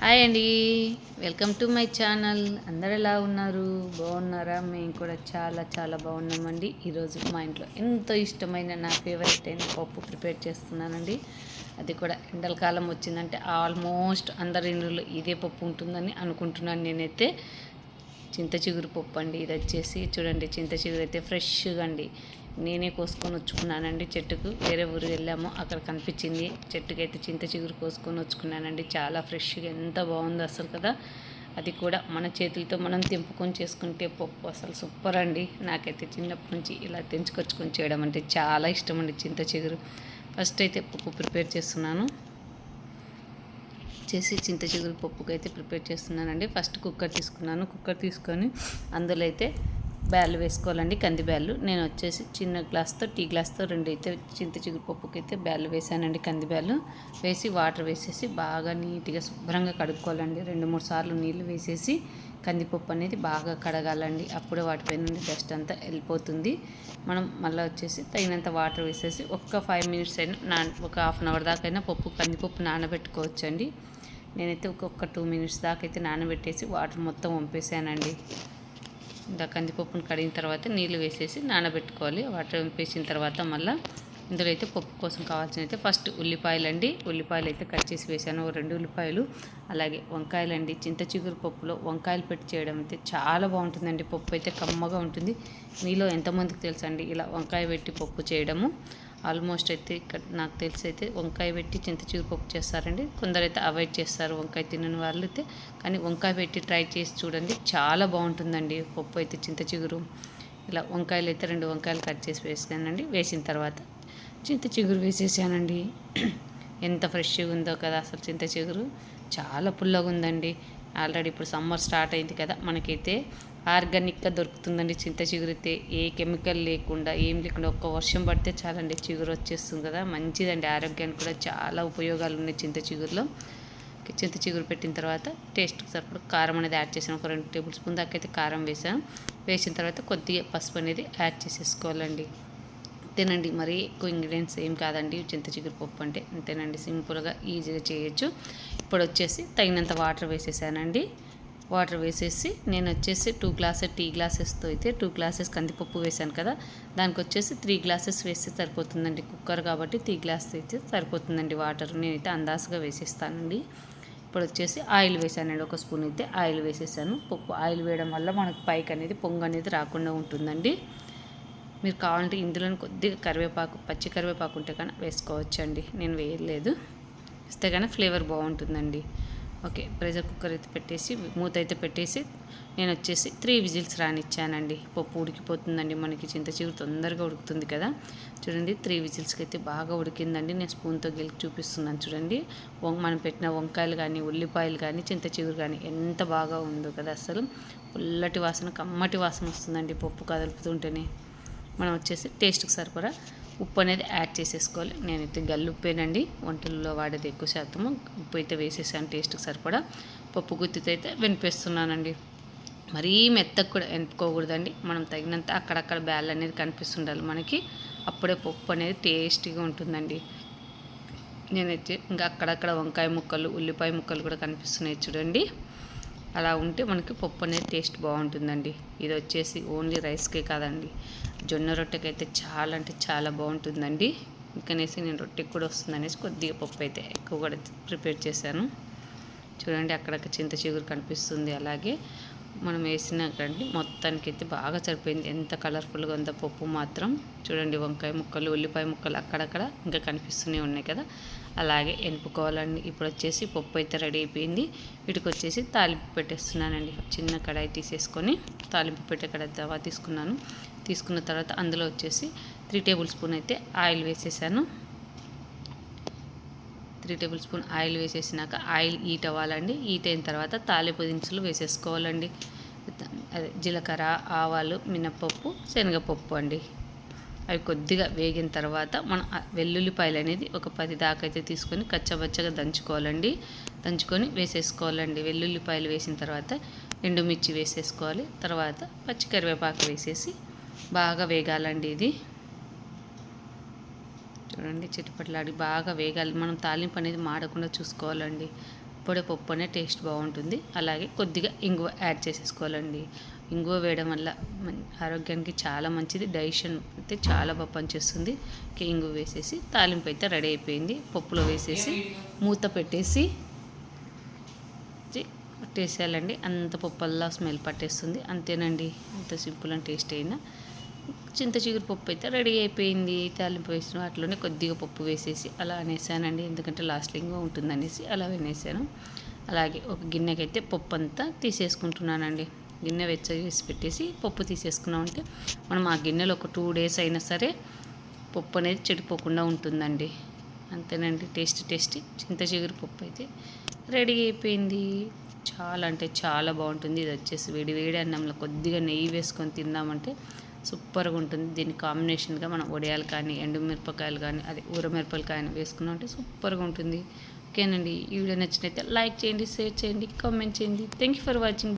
Hi అండి. Welcome to my channel. అందరు ఎలా ఉన్నారు? బాగున్నారా? మేము కూడా చాలా చాలా బాగున్నామండి. ఈరోజు మా ఇంట్లో ఎంతో ఇష్టమైన నా ఫేవరెట్ అయిన పప్పు ప్రిపేర్ చేస్తున్నానండి. అది కూడా ఎండల కాలం వచ్చిందంటే ఆల్మోస్ట్ అందరి ఇండ్లలో ఇదే పప్పు ఉంటుందని అనుకుంటున్నాను నేనైతే. చింత చిగురు పప్పు అండి. ఇది వచ్చేసి చూడండి చింత చిగురు అయితే ఫ్రెష్గా అండి. నేనే కోసుకొని వచ్చుకున్నానండి చెట్టుకు. వేరే ఊరు వెళ్ళాము. అక్కడ కనిపించింది. చెట్టుకైతే చింత చిగురు కోసుకొని వచ్చుకున్నానండి. చాలా ఫ్రెష్గా ఎంత బాగుందో అసలు కదా. అది కూడా మన చేతులతో మనం తెంపుకొని చేసుకుంటే పప్పు అసలు సూపర్ అండి. నాకైతే చిన్నప్పటి నుంచి ఇలా తెంచుకొచ్చుకొని చేయడం అంటే చాలా ఇష్టం అండి చింత చిగురు. ఫస్ట్ అయితే పప్పు ప్రిపేర్ చేస్తున్నాను. చేసి చింత చిగురు పప్పుకైతే ప్రిపేర్ చేస్తున్నానండి. ఫస్ట్ కుక్కర్ తీసుకున్నాను. కుక్కర్ తీసుకొని అందులో అయితే బ్యాళ్ళు వేసుకోవాలండి కంది బ్యాళ్ళు. నేను వచ్చేసి చిన్న గ్లాస్తో టీ గ్లాస్తో రెండు అయితే చింత చిగురు పప్పుకి అయితే బ్యాళ్ళు వేసానండి కంది బ్యాళ్ళు. వేసి వాటర్ వేసేసి బాగా నీట్గా శుభ్రంగా కడుక్కోవాలండి. రెండు మూడు సార్లు నీళ్ళు వేసేసి కందిపప్పు అనేది బాగా కడగాలండి. అప్పుడే వాటిపై నుండి డస్ట్ అంతా వెళ్ళిపోతుంది. మనం మళ్ళీ వచ్చేసి తగినంత వాటర్ వేసేసి ఒక్క ఫైవ్ మినిట్స్ అయినా నా ఒక హాఫ్ అన్ అవర్ దాకైనా పప్పు కందిపప్పు నానబెట్టుకోవచ్చండి. నేనైతే ఒక్కొక్క టూ మినిట్స్ దాకా అయితే నానబెట్టేసి వాటర్ మొత్తం వంపేసానండి. ఇంకా కందిపప్పును కడిగిన తర్వాత నీళ్ళు వేసేసి నానబెట్టుకోవాలి. వాటర్ వేసిన తర్వాత మళ్ళీ ఇందులో అయితే పప్పు కోసం కావాల్సిన అయితే ఫస్ట్ ఉల్లిపాయలు అండి ఉల్లిపాయలు అయితే కట్ చేసి వేసాను. రెండు ఉల్లిపాయలు అలాగే వంకాయలు అండి చింత చిగురు పప్పులో వంకాయలు పెట్టి చేయడం అయితే చాలా బాగుంటుందండి. పప్పు అయితే కమ్మగా ఉంటుంది. మీలో ఎంతమందికి తెలుసండి? ఇలా వంకాయ పెట్టి పప్పు చేయడము. ఆల్మోస్ట్ అయితే ఇక్కడ నాకు తెలిసి అయితే వంకాయ పెట్టి చింతచూరు పప్పు చేస్తారండి. కొందరైతే అవాయిడ్ చేస్తారు వంకాయ తినని వాళ్ళు అయితే కానీ వంకాయ పెట్టి ట్రై చేసి చూడండి. చాలా బాగుంటుందండి. పప్పు అయితే చింతచిగురు. ఇలా వంకాయలు అయితే రెండు వంకాయలు కట్ చేసి వేసానండి వేసిన తర్వాత చింత చిగురు వేసేసానండి. ఎంత ఫ్రెష్గా ఉందో కదా అసలు చింత చిగురు చాలా పుల్లగా ఉందండి ఆల్రెడీ ఇప్పుడు సమ్మర్ స్టార్ట్ అయింది కదా. మనకైతే ఆర్గానిక్గా దొరుకుతుందండి చింత చిగురు అయితే. ఏ కెమికల్ లేకుండా ఏం లేకుండా ఒక్క వర్షం పడితే చాలండి చిగురు వచ్చేస్తుంది కదా. మంచిదండి ఆరోగ్యానికి కూడా చాలా ఉపయోగాలు ఉన్నాయి చింత చిగురులో. చింత చిగురు పెట్టిన తర్వాత టేస్ట్ సరిపడు కారం అనేది యాడ్ చేసాను ఒక రెండు టేబుల్ స్పూన్ దాకా అయితే కారం వేసాను వేసిన తర్వాత కొద్దిగా పసుపు అనేది యాడ్ చేసేసుకోవాలండి. అంతేనండి. మరీ ఎక్కువ ఇంగ్రీడియంట్స్ ఏం కాదండి. చింత చిగురు పప్పు అంటే అంతేనండి. సింపుల్గా ఈజీగా చేయొచ్చు. ఇప్పుడు వచ్చేసి తగినంత వాటర్ వేసేసానండి. వాటర్ వేసేసి నేను వచ్చేసి టూ గ్లాసెస్ టీ గ్లాసెస్తో అయితే టూ గ్లాసెస్ కందిపప్పు వేసాను కదా. దానికి వచ్చేసి త్రీ గ్లాసెస్ వేస్తే సరిపోతుందండి. కుక్కర్ కాబట్టి త్రీ గ్లాసెస్ అయితే సరిపోతుందండి వాటర్. నేనైతే అందాసుగా వేసేస్తానండి. ఇప్పుడు వచ్చేసి ఆయిల్ వేసానండి ఒక స్పూన్ అయితే ఆయిల్ వేసేసాను. పప్పు ఆయిల్ వేయడం వల్ల మనకు పైకి అనేది పొంగు అనేది రాకుండా ఉంటుందండి. మీరు కావాలంటే ఇందులో కొద్దిగా కరివేపాకు పచ్చి కరివేపాకు ఉంటే కానీ వేసుకోవచ్చండి. నేను వేయలేదు. ఇస్తే కానీ ఫ్లేవర్ బాగుంటుందండి. ఓకే ప్రెషర్ కుక్కర్ అయితే పెట్టేసి మూత అయితే పెట్టేసి నేను వచ్చేసి త్రీ విజిల్స్ రానిచ్చానండి. పప్పు ఉడికిపోతుందండి మనకి చింత చిగురు తొందరగా ఉడుకుతుంది కదా. చూడండి త్రీ విజిల్స్కి అయితే బాగా ఉడికిందండి. నేను స్పూన్తో గెలికి చూపిస్తున్నాను చూడండి. మనం పెట్టిన వంకాయలు కానీ ఉల్లిపాయలు కానీ చింత చిగురు కానీ ఎంత బాగా ఉందో కదా అసలు. పుల్లటి వాసన కమ్మటి వాసన వస్తుందండి పప్పు కదులుపుతుంటేనే. మనం వచ్చేసి టేస్ట్కి సరిపడా ఉప్పు అనేది యాడ్ చేసేసుకోవాలి. నేనైతే గల్లుప్పేనండి వంటల్లో వాడేది ఎక్కువ శాతము. ఉప్పు అయితే వేసేసాను టేస్ట్కి సరిపడా. పప్పు గుత్తితో అయితే వినిపిస్తున్నానండి. మరీ మెత్తకు కూడా వెనుపుకోకూడదండి మనం తగినంత అక్కడక్కడ బ్యాల్ అనేది కనిపిస్తుండాలి మనకి. అప్పుడే పప్పు అనేది టేస్టీగా ఉంటుందండి. నేనైతే ఇంకా అక్కడక్కడ వంకాయ ముక్కలు ఉల్లిపాయ ముక్కలు కూడా కనిపిస్తున్నాయి చూడండి. అలా ఉంటే మనకి పప్పు అనేది టేస్ట్ బాగుంటుందండి. ఇది వచ్చేసి ఓన్లీ రైస్కే కాదండి. జొన్న రొట్టెకైతే చాలా అంటే చాలా బాగుంటుందండి. ఇంకనేసి నేను రొట్టెకి కూడా వస్తుందనేసి కొద్దిగా పప్పు అయితే ఎక్కువ కూడా ప్రిపేర్ చేశాను. చూడండి అక్కడక్కడ చింత చిగురు కనిపిస్తుంది అలాగే. మనం వేసినాకండి. మొత్తానికి అయితే బాగా సరిపోయింది. ఎంత కలర్ఫుల్గా ఉందో పప్పు మాత్రం. చూడండి వంకాయ ముక్కలు ఉల్లిపాయ ముక్కలు అక్కడక్కడ ఇంకా కనిపిస్తూనే ఉన్నాయి కదా. అలాగే ఎనుపుకోవాలండి. ఇప్పుడు వచ్చేసి పప్పు అయితే రెడీ అయిపోయింది. వీటికి వచ్చేసి తాలింపు పెట్టేస్తున్నానండి. చిన్న కడాయి తీసేసుకొని తాలింపు పెట్టే కడాయి తర్వాత తీసుకున్నాను. తీసుకున్న తర్వాత అందులో వచ్చేసి త్రీ టేబుల్ స్పూన్ అయితే ఆయిల్ వేసేసాను. త్రీ టేబుల్ స్పూన్ ఆయిల్ వేసేసినాక ఆయిల్ ఈట్ అవ్వాలండి. ఈట్ అయిన తర్వాత తాలింపు దినుసులు వేసేసుకోవాలండి. అదే జీలకర్ర ఆవాలు మినప్పప్పు శనగపప్పు అండి. అవి కొద్దిగా వేగిన తర్వాత మనం వెల్లుల్లిపాయలు అనేది ఒక పది దాకా అయితే తీసుకొని కచ్చబచ్చగా దంచుకోవాలండి. దంచుకొని వేసేసుకోవాలండి. వెల్లుల్లిపాయలు వేసిన తర్వాత ఎండుమిర్చి వేసేసుకోవాలి. తర్వాత పచ్చికరివేపాకు వేసేసి బాగా వేగాలండి ఇది. చూడండి చిట్టుపట్లాడి బాగా వేగాలి. మనం తాలింపు అనేది మాడకుండా చూసుకోవాలండి. అప్పుడే పప్పు అనే టేస్ట్ బాగుంటుంది. అలాగే కొద్దిగా ఇంగువ యాడ్ చేసేసుకోవాలండి. ఇంగువ వేయడం వల్ల ఆరోగ్యానికి చాలా మంచిది. డైజెషన్ అయితే చాలా బాగా పనిచేస్తుంది. ఇంగువ వేసేసి తాలింపు అయితే రెడీ అయిపోయింది. పప్పులో వేసేసి మూత పెట్టేసి పట్టేసేయాలండి. అంత పప్పల్లా స్మెల్ పట్టేస్తుంది. అంతేనండి. అంత సింపుల్ అండ్ టేస్ట్ అయినా. చింత చిగురు పప్పు అయితే రెడీ అయిపోయింది. తాలింపు వేసిన వాటిలోనే కొద్దిగా పప్పు వేసేసి అలా అనేసానండి. ఎందుకంటే లాస్ట్లింగ్గా ఉంటుందనేసి అలా వినేసాను అలాగే ఒక గిన్నెకైతే పప్పు అంతా తీసేసుకుంటున్నానండి. గిన్నె వెచ్చగేసి పెట్టేసి పప్పు తీసేసుకున్నామంటే మనం ఆ గిన్నెలో ఒక టూ డేస్ అయినా సరే పప్పు అనేది చెడిపోకుండా ఉంటుందండి. అంతేనండి. టేస్ట్ టేస్టీ చింత చిగురు పప్పు అయితే రెడీ అయిపోయింది. చాలా అంటే చాలా బాగుంటుంది. ఇది వచ్చేసి వేడి వేడి అన్నంలో కొద్దిగా నెయ్యి వేసుకొని తిందామంటే సూపర్గా ఉంటుంది దీని కాంబినేషన్గా మనం వడియాలు కానీ ఎండుమిరపకాయలు కానీ అదే ఊరమిరపకాయలు కానీ వేసుకున్నాం అంటే సూపర్గా ఉంటుంది ఓకేనండి. ఈ వీడియో నచ్చినైతే లైక్ చేయండి షేర్ చేయండి కామెంట్ చేయండి. Thank you for watching